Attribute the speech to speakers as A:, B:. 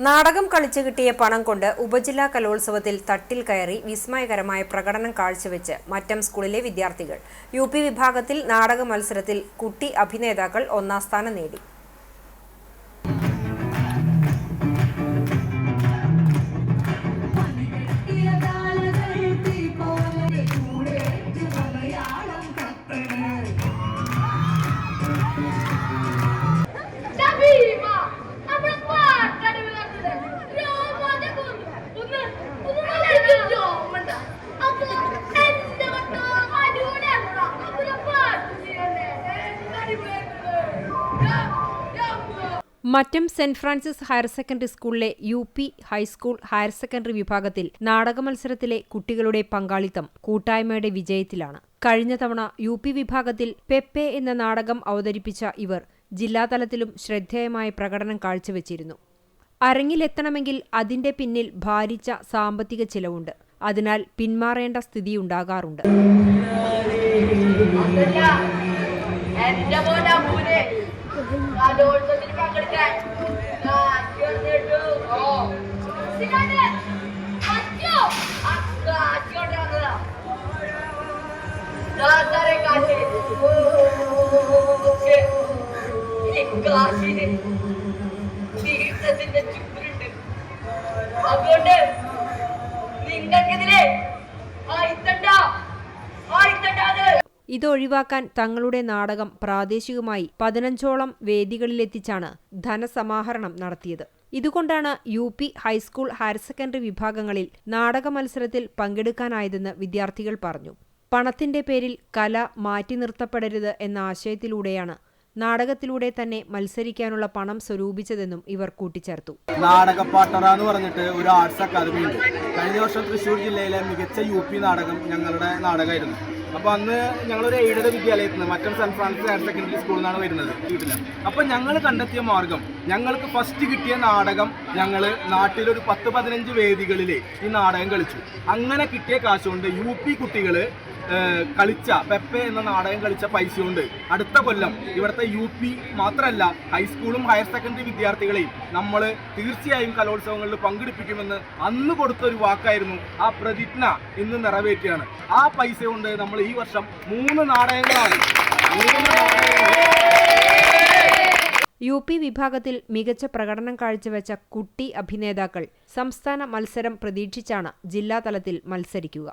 A: നാടകം കളിച്ചു കിട്ടിയ പണം കൊണ്ട് ഉപജില്ലാ കലോത്സവത്തിൽ തട്ടിൽ കയറി വിസ്മയകരമായ പ്രകടനം കാഴ്ചവെച്ച് മറ്റം സ്കൂളിലെ വിദ്യാർത്ഥികൾ. യു വിഭാഗത്തിൽ നാടക മത്സരത്തിൽ കുട്ടി അഭിനേതാക്കൾ ഒന്നാം സ്ഥാനം നേടി. Mattam saint Francis higher secondary സ്കൂളിലെ U P high school higher secondary വിഭാഗത്തിൽ നാടക മത്സരത്തിലെ കുട്ടികളുടെ പങ്കാളിത്തം കൂട്ടായ്മയുടെ വിജയത്തിലാണ്. കഴിഞ്ഞ തവണ യു പി വിഭാഗത്തിൽ പെപ്പെ എന്ന നാടകം അവതരിപ്പിച്ച ഇവർ ജില്ലാതലത്തിലും ശ്രദ്ധേയമായ പ്രകടനം കാഴ്ചവെച്ചിരുന്നു. അരങ്ങിലെത്തണമെങ്കിൽ അതിന്റെ പിന്നിൽ ഭാരിച്ച സാമ്പത്തിക ചിലവുണ്ട്. അതിനാൽ പിന്മാറേണ്ട സ്ഥിതിയുണ്ടാകാറുണ്ട്
B: അതല്ല, കലോത്സവത്തിൽ പങ്കെടുക്കാൻ കാശ് തന്നിട്ടു. ഓ. സിനാനെ, പറ്റോ? ആ കാശ്
A: ഇതൊഴിവാക്കാൻ തങ്ങളുടെ നാടകം പ്രാദേശികമായി പതിനഞ്ചോളം വേദികളിലെത്തിച്ചാണ് ധനസമാഹരണം നടത്തിയത്. ഇതുകൊണ്ടാണ് U P high school higher secondary വിഭാഗങ്ങളിൽ നാടക മത്സരത്തിൽ പങ്കെടുക്കാനായതെന്ന് വിദ്യാർത്ഥികൾ പറഞ്ഞു. പണത്തിന്റെ പേരിൽ കല മാറ്റി നിർത്തപ്പെടരുത് എന്ന ആശയത്തിലൂടെയാണ് നാടകത്തിലൂടെ തന്നെ മത്സരിക്കാനുള്ള പണം സ്വരൂപിച്ചതെന്നും ഇവർ കൂട്ടിച്ചേർത്തു.
C: നാടകപ്പാട്ടറ എന്ന് പറഞ്ഞിട്ട് ഒരു ആർട്സ് അക്കാദമി ഉണ്ട് കഴിഞ്ഞ വർഷം തൃശ്ശൂർ ജില്ലയിലെ മികച്ച യു നാടകം ഞങ്ങളുടെ നാടകമായിരുന്നു. അപ്പോൾ അന്ന് ഞങ്ങളൊരു എയ്ഡഡ് വിദ്യാലയത്തിൽ നിന്ന് Mattam saint Francis higher secondary സ്കൂളിൽ നിന്നാണ് വരുന്നത് വീട്ടിൽ അപ്പോൾ ഞങ്ങൾ കണ്ടെത്തിയ മാർഗം ഞങ്ങൾക്ക് ഫസ്റ്റ് കിട്ടിയ നാടകം ഞങ്ങൾ നാട്ടിലൊരു പത്ത് പതിനഞ്ച് വേദികളിൽ ഈ നാടകം കളിച്ചു. അങ്ങനെ കിട്ടിയ കാശുകൊണ്ട് യു പി കുട്ടികൾ കളിച്ച പെപ്പ എന്ന നാടകം കളിച്ച പൈസ കൊണ്ട് അടുത്ത കൊല്ലം ഇവിടുത്തെ യു പി മാത്രമല്ല ഹൈസ്കൂളും ഹയർ സെക്കൻഡറി വിദ്യാർത്ഥികളെയും നമ്മൾ തീർച്ചയായും കലോത്സവങ്ങളിൽ പങ്കെടുപ്പിക്കുമെന്ന് അന്ന് കൊടുത്തൊരു വാക്കായിരുന്നു ആ പ്രതിജ്ഞ ഇന്ന് നിറവേറ്റുകയാണ്. ആ പൈസ കൊണ്ട് നമ്മൾ ഈ വർഷം മൂന്ന് നാടകങ്ങളാണ്.
A: യു പി വിഭാഗത്തിൽ മികച്ച പ്രകടനം കാഴ്ചവെച്ച കുട്ടി അഭിനേതാക്കൾ സംസ്ഥാന മത്സരം പ്രതീക്ഷിച്ചാണ് ജില്ലാതലത്തിൽ മത്സരിക്കുക.